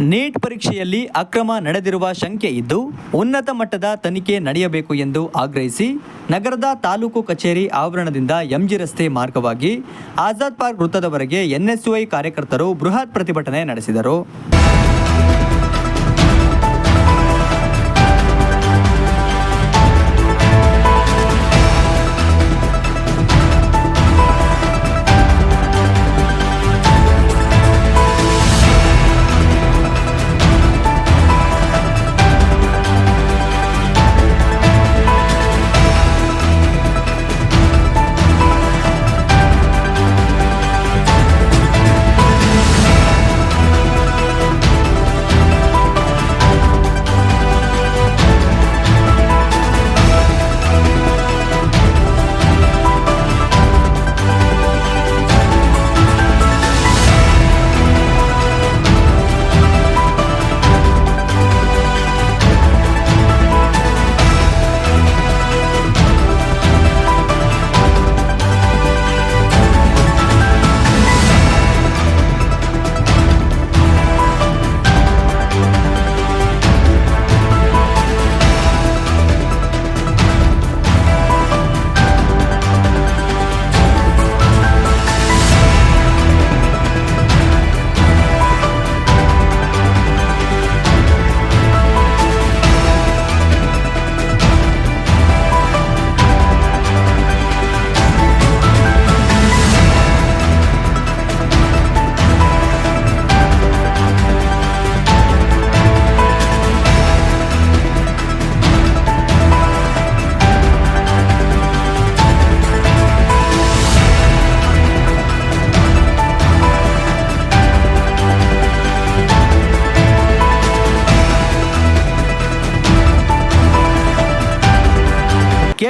Neat ಪರೀಕ್ಷೆಯಲ್ಲಿ ಅಕ್ರಮ ನಡೆದಿರುವ ಶಂಕೆ ಇದ್ದು ಉನ್ನತ ಮಟ್ಟದ ತನಿಖೆ ನಡೆಯಬೇಕು ಎಂದು ಆಗ್ರಹಿಸಿ ನಗರದ ತಾಲೂಕು ಕಚೇರಿ ಆವರಣದಿಂದ ಎಂಜಿ ರಸ್ತೆ ಮಾರ್ಗವಾಗಿ ಆಜಾದ್ ಪಾರ್ಕ್ ವೃತ್ತದವರೆಗೆ ಎನ್ಎಸ್ಯುಐ ಕಾರ್ಯಕರ್ತರು ಬೃಹತ್ ಪ್ರತಿಭಟನೆ ನಡೆಸಿದರು.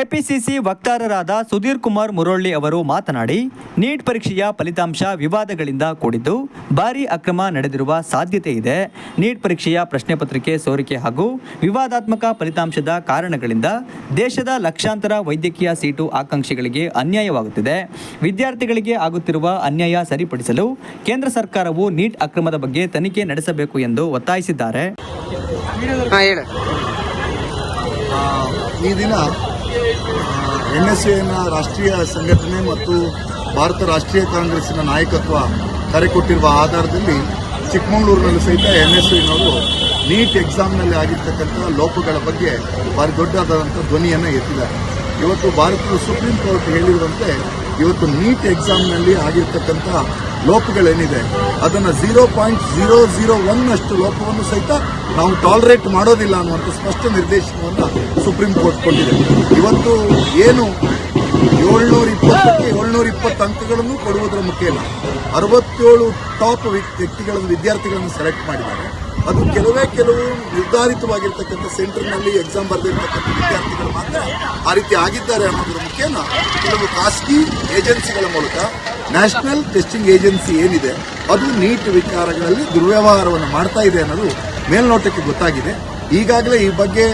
ಕೆಪಿಸಿಸಿ ವಕ್ತಾರರಾದ ಸುಧೀರ್ ಕುಮಾರ್ ಮುರೊಳ್ಳಿ ಅವರು ಮಾತನಾಡಿ ನೀಟ್ ಪರೀಕ್ಷೆಯ ಫಲಿತಾಂಶ ವಿವಾದಗಳಿಂದ ಕೂಡಿದ್ದು ಭಾರೀ ಅಕ್ರಮ ನಡೆದಿರುವ ಸಾಧ್ಯತೆ ಇದೆ. ನೀಟ್ ಪರೀಕ್ಷೆಯ ಪ್ರಶ್ನೆ ಪತ್ರಿಕೆ ಸೋರಿಕೆ ಹಾಗೂ ವಿವಾದಾತ್ಮಕ ಫಲಿತಾಂಶದ ಕಾರಣಗಳಿಂದ ದೇಶದ ಲಕ್ಷಾಂತರ ವೈದ್ಯಕೀಯ ಸೀಟು ಆಕಾಂಕ್ಷಿಗಳಿಗೆ ಅನ್ಯಾಯವಾಗುತ್ತಿದೆ. ವಿದ್ಯಾರ್ಥಿಗಳಿಗೆ ಆಗುತ್ತಿರುವ ಅನ್ಯಾಯ ಸರಿಪಡಿಸಲು ಕೇಂದ್ರ ಸರ್ಕಾರವು ನೀಟ್ ಅಕ್ರಮದ ಬಗ್ಗೆ ತನಿಖೆ ನಡೆಸಬೇಕು ಎಂದು ಒತ್ತಾಯಿಸಿದ್ದಾರೆ. ಈ ದಿನ ಎನ್ ಎಸ್ ಎನ ರಾಷ್ಟ್ರೀಯ ಸಂಘಟನೆ ಮತ್ತು ಭಾರತ ರಾಷ್ಟ್ರೀಯ ಕಾಂಗ್ರೆಸ್ನ ನಾಯಕತ್ವ ಕರೆ ಕೊಟ್ಟಿರುವ ಆಧಾರದಲ್ಲಿ ಚಿಕ್ಕಮಗಳೂರಿನಲ್ಲಿ ಸಹಿತ ಎನ್ ಎಸ್ ಎನವರು ನೀಟ್ ಎಕ್ಸಾಮ್ನಲ್ಲಿ ಆಗಿರ್ತಕ್ಕಂಥ ಲೋಪಗಳ ಬಗ್ಗೆ ಭಾರಿ ದೊಡ್ಡದಾದಂಥ ಧ್ವನಿಯನ್ನು ಎತ್ತಿದ್ದಾರೆ. ಇವತ್ತು ಭಾರತದ ಸುಪ್ರೀಂ ಕೋರ್ಟ್ ಹೇಳಿರುವಂತೆ ಇವತ್ತು ನೀಟ್ ಎಕ್ಸಾಮ್ನಲ್ಲಿ ಆಗಿರ್ತಕ್ಕಂಥ ಲೋಪಗಳೇನಿದೆ, ಅದನ್ನು zero point zero zero one ಅಷ್ಟು ಲೋಪವನ್ನು ಸಹಿತ ನಾವು ಟಾಲರೇಟ್ ಮಾಡೋದಿಲ್ಲ ಅನ್ನುವಂಥ ಸ್ಪಷ್ಟ ನಿರ್ದೇಶನವನ್ನು ಸುಪ್ರೀಂ ಕೋರ್ಟ್ ಕೊಟ್ಟಿದೆ. ಇವತ್ತು ಏನು ಏಳ್ನೂರ ಇಪ್ಪತ್ತಕ್ಕೆ ಏಳ್ನೂರ ಇಪ್ಪತ್ತು ಅಂಕಗಳನ್ನು ಕೊಡುವುದರ ಇಲ್ಲ. ಅರವತ್ತೇಳು ಟಾಪ್ ವ್ಯಕ್ತಿಗಳನ್ನು, ವಿದ್ಯಾರ್ಥಿಗಳನ್ನು ಸೆಲೆಕ್ಟ್ ಮಾಡಿದ್ದಾರೆ. ಅದು ಕೆಲವೇ ಕೆಲವು ನಿರ್ಧಾರಿತವಾಗಿರ್ತಕ್ಕಂಥ ಸೆಂಟರ್ನಲ್ಲಿ ಎಕ್ಸಾಮ್ ಬರೆದಿರ್ತಕ್ಕಂಥ ವಿದ್ಯಾರ್ಥಿಗಳು ಮಾತ್ರ ಆ ರೀತಿ ಆಗಿದ್ದಾರೆ ಅನ್ನೋದ್ರ ಮುಖ್ಯನ ಕೆಲವು ಖಾಸಗಿ ಏಜೆನ್ಸಿಗಳ ಮೂಲಕ ನ್ಯಾಷನಲ್ ಟೆಸ್ಟಿಂಗ್ ಏಜೆನ್ಸಿ ಏನಿದೆ, ಅದು ನೀಟ್ ವಿಚಾರಗಳಲ್ಲಿ ದುರ್ವ್ಯವಹಾರವನ್ನು ಮಾಡ್ತಾ ಇದೆ ಅನ್ನೋದು ಮೇಲ್ನೋಟಕ್ಕೆ ಗೊತ್ತಾಗಿದೆ. ಈಗಾಗಲೇ ಈ ಬಗ್ಗೆ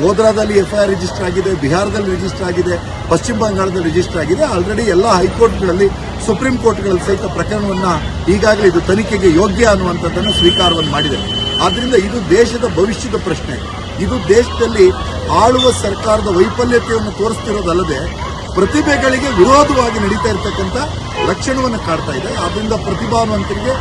ಗೋಧ್ರಾದಲ್ಲಿ ಎಫ್ಐಆರ್ ರಿಜಿಸ್ಟರ್ ಆಗಿದೆ, ಬಿಹಾರದಲ್ಲಿ ರಿಜಿಸ್ಟರ್ ಆಗಿದೆ, ಪಶ್ಚಿಮ ಬಂಗಾಳದಲ್ಲಿ ರಿಜಿಸ್ಟರ್ ಆಗಿದೆ. ಆಲ್ರೆಡಿ ಎಲ್ಲ ಹೈಕೋರ್ಟ್ಗಳಲ್ಲಿ, ಸುಪ್ರೀಂ ಕೋರ್ಟ್ಗಳಲ್ಲಿ ಸಹಿತ ಪ್ರಕರಣವನ್ನು ಈಗಾಗಲೇ ಇದು ತನಿಖೆಗೆ ಯೋಗ್ಯ ಅನ್ನುವಂಥದ್ದನ್ನು ಸ್ವೀಕಾರವನ್ನು ಮಾಡಿದೆ. ಆದ್ದರಿಂದ ಇದು ದೇಶದ ಭವಿಷ್ಯದ ಪ್ರಶ್ನೆ. ಇದು ದೇಶದಲ್ಲಿ ಆಳುವ ಸರ್ಕಾರದ ವೈಫಲ್ಯತೆಯನ್ನು ತೋರಿಸ್ತಿರೋದಲ್ಲದೆ, ಪ್ರತಿಭೆಗಳಿಗೆ ವಿರೋಧವಾಗಿ ನಡೀತಾ ಇರತಕ್ಕಂಥ ಲಕ್ಷಣವನ್ನು ಕಾಡ್ತಾ ಇದೆ. ಆದ್ದರಿಂದ ಪ್ರತಿಭಾವಂತರಿಗೆ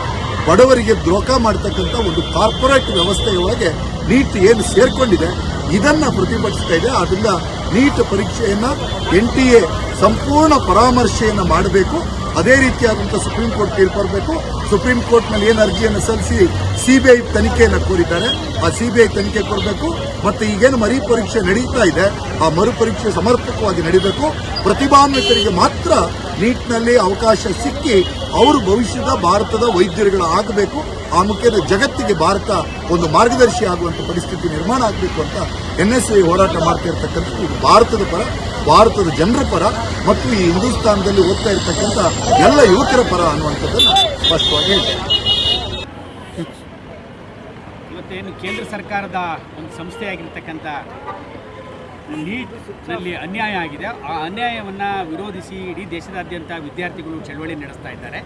ಬಡವರಿಗೆ ದ್ರೋಹ ಮಾಡ್ತಕ್ಕಂಥ ಒಂದು ಕಾರ್ಪೊರೇಟ್ ವ್ಯವಸ್ಥೆಯೊಳಗೆ ನೀಟ್ ಏನು ಸೇರ್ಕೊಂಡಿದೆ, ಇದನ್ನ ಪ್ರತಿಭಟಿಸ್ತಾ ಇದೆ. ಆದ್ರಿಂದ ನೀಟ್ ಪರೀಕ್ಷೆಯನ್ನ ಎನ್ ಟಿ ಎ ಸಂಪೂರ್ಣ ಪರಾಮರ್ಶೆಯನ್ನು ಮಾಡಬೇಕು. ಅದೇ ರೀತಿಯಾದಂಥ ಸುಪ್ರೀಂ ಕೋರ್ಟ್ ತೀರ್ಪು ಬರಬೇಕು. ಸುಪ್ರೀಂ ಕೋರ್ಟ್ನಲ್ಲಿ ಏನು ಅರ್ಜಿಯನ್ನು ಸಲ್ಲಿಸಿ ಸಿಬಿಐ ತನಿಖೆಯನ್ನು ಕೋರಿದ್ದಾರೆ, ಆ ಸಿಬಿಐ ತನಿಖೆ ಕೊಡಬೇಕು. ಮತ್ತು ಈಗೇನು ಮರಿ ಪರೀಕ್ಷೆ ನಡೀತಾ ಇದೆ, ಆ ಮರು ಪರೀಕ್ಷೆ ಸಮರ್ಪಕವಾಗಿ ನಡೀಬೇಕು. ಪ್ರತಿಭಾನ್ವಿತರಿಗೆ ಮಾತ್ರ ನೀಟ್ನಲ್ಲಿ ಅವಕಾಶ ಸಿಕ್ಕಿ ಅವರು ಭವಿಷ್ಯದ ಭಾರತದ ವೈದ್ಯರುಗಳು ಆಗಬೇಕು. ಆ ಮುಖ್ಯದ ಜಗತ್ತಿಗೆ ಭಾರತ ಒಂದು ಮಾರ್ಗದರ್ಶಿ ಆಗುವಂಥ ಪರಿಸ್ಥಿತಿ ನಿರ್ಮಾಣ ಆಗಬೇಕು ಅಂತ ಎನ್ ಎಸ್ ಐ ಹೋರಾಟ ಮಾಡ್ತಾ ಇರ್ತಕ್ಕಂಥದ್ದು ಭಾರತದ ಪರ. ಭಾರತದ ಜನರ ಪರ ಮತ್ತು ಈ ಹಿಂದೂಸ್ತಾನದಲ್ಲಿ ಓದ್ತಾ ಇರ್ತಕ್ಕಂಥ ಎಲ್ಲ ಯುವಕರ ಪರ ಅನ್ನುವಂಥದ್ದನ್ನು ಸ್ಪಷ್ಟವಾಗಿ ಹೇಳ್ತೇನೆ. ಇವತ್ತೇನು ಕೇಂದ್ರ ಸರ್ಕಾರದ ಒಂದು ಸಂಸ್ಥೆಯಾಗಿರ್ತಕ್ಕಂಥ ನೀಟ್ನಲ್ಲಿ ಅನ್ಯಾಯ ಆಗಿದೆ. ಆ ಅನ್ಯಾಯವನ್ನು ವಿರೋಧಿಸಿ ಇಡೀ ದೇಶದಾದ್ಯಂತ ವಿದ್ಯಾರ್ಥಿಗಳು ಚಳವಳಿ ನಡೆಸ್ತಾ ಇದ್ದಾರೆ.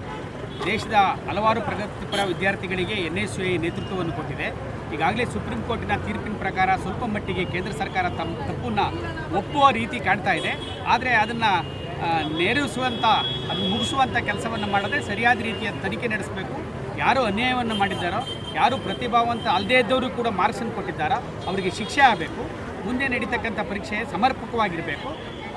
ದೇಶದ ಹಲವಾರು ಪ್ರಗತಿಪರ ವಿದ್ಯಾರ್ಥಿಗಳಿಗೆ ಎನ್ ಎಸ್ ಯು ಐ ನೇತೃತ್ವವನ್ನು ಕೊಟ್ಟಿದೆ. ಈಗಾಗಲೇ ಸುಪ್ರೀಂ ಕೋರ್ಟಿನ ತೀರ್ಪಿನ ಪ್ರಕಾರ ಸ್ವಲ್ಪ ಮಟ್ಟಿಗೆ ಕೇಂದ್ರ ಸರ್ಕಾರ ತಮ್ಮ ತಪ್ಪನ್ನು ಒಪ್ಪುವ ರೀತಿ ಕಾಣ್ತಾ ಇದೆ. ಆದರೆ ಅದನ್ನು ನೆರವೇರಿಸುವಂಥ ಅದನ್ನು ಮುಗಿಸುವಂಥ ಕೆಲಸವನ್ನು ಮಾಡದೆ ಸರಿಯಾದ ರೀತಿಯ ತನಿಖೆ ನಡೆಸಬೇಕು. ಯಾರು ಅನ್ಯಾಯವನ್ನು ಮಾಡಿದ್ದಾರೋ, ಯಾರು ಪ್ರತಿಭಾವಂತ ಅಲ್ಲದೇ ಇದ್ದವರು ಕೂಡ ಮಾರ್ಕ್ಸನ್ನು ಕೊಟ್ಟಿದ್ದಾರೋ, ಅವರಿಗೆ ಶಿಕ್ಷೆ ಆಗಬೇಕು. ಮುಂದೆ ನಡೀತಕ್ಕಂಥ ಪರೀಕ್ಷೆ ಸಮರ್ಪಕವಾಗಿರಬೇಕು.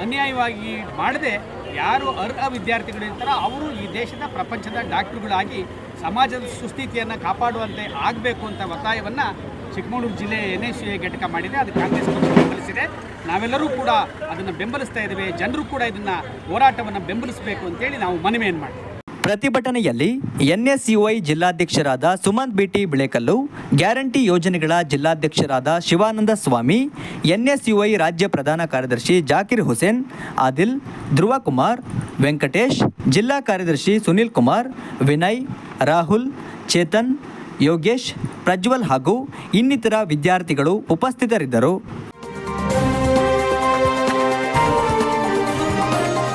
ಅನ್ಯಾಯವಾಗಿ ಮಾಡದೆ ಯಾರು ಅರ್ಹ ವಿದ್ಯಾರ್ಥಿಗಳು ಇರ್ತಾರೋ ಅವರು ಈ ದೇಶದ ಪ್ರಪಂಚದ ಡಾಕ್ಟ್ರುಗಳಾಗಿ ಸಮಾಜದ ಸುಸ್ಥಿತಿಯನ್ನು ಕಾಪಾಡುವಂತೆ ಆಗಬೇಕು ಅಂತ ಒತ್ತಾಯವನ್ನು ಚಿಕ್ಕಮಗಳೂರು ಜಿಲ್ಲೆ ಎನ್ ಎಸ್ ಎ ಘಟಕ ಮಾಡಿದೆ. ಅದು ಕಾಂಗ್ರೆಸ್ ಪಕ್ಷ ಬೆಂಬಲಿಸಿದೆ. ನಾವೆಲ್ಲರೂ ಕೂಡ ಅದನ್ನು ಬೆಂಬಲಿಸ್ತಾ ಇದ್ದೇವೆ. ಜನರು ಕೂಡ ಇದನ್ನು ಹೋರಾಟವನ್ನು ಬೆಂಬಲಿಸಬೇಕು ಅಂತೇಳಿ ನಾವು ಮನವಿಯನ್ನು ಮಾಡ್ತೀವಿ. ಪ್ರತಿಭಟನೆಯಲ್ಲಿ NSUI ಜಿಲ್ಲಾಧ್ಯಕ್ಷರಾದ Sumanth B T Bilekallu, guarantee ಯೋಜನೆಗಳ ಜಿಲ್ಲಾಧ್ಯಕ್ಷರಾದ ಶಿವಾನಂದ ಸ್ವಾಮಿ, ಎನ್ಎಸ್ಯುಐ ರಾಜ್ಯ ಪ್ರಧಾನ ಕಾರ್ಯದರ್ಶಿ ಜಾಕಿರ್ ಹುಸೇನ್, ಆದಿಲ್ ಧ್ರುವ ಕುಮಾರ್ ವೆಂಕಟೇಶ್, ಜಿಲ್ಲಾ ಕಾರ್ಯದರ್ಶಿ ಸುನಿಲ್ ಕುಮಾರ್, ವಿನಯ್, ರಾಹುಲ್, ಚೇತನ್, ಯೋಗೇಶ್, ಪ್ರಜ್ವಲ್ ಹಾಗೂ ಇನ್ನಿತರ ವಿದ್ಯಾರ್ಥಿಗಳು ಉಪಸ್ಥಿತರಿದ್ದರು.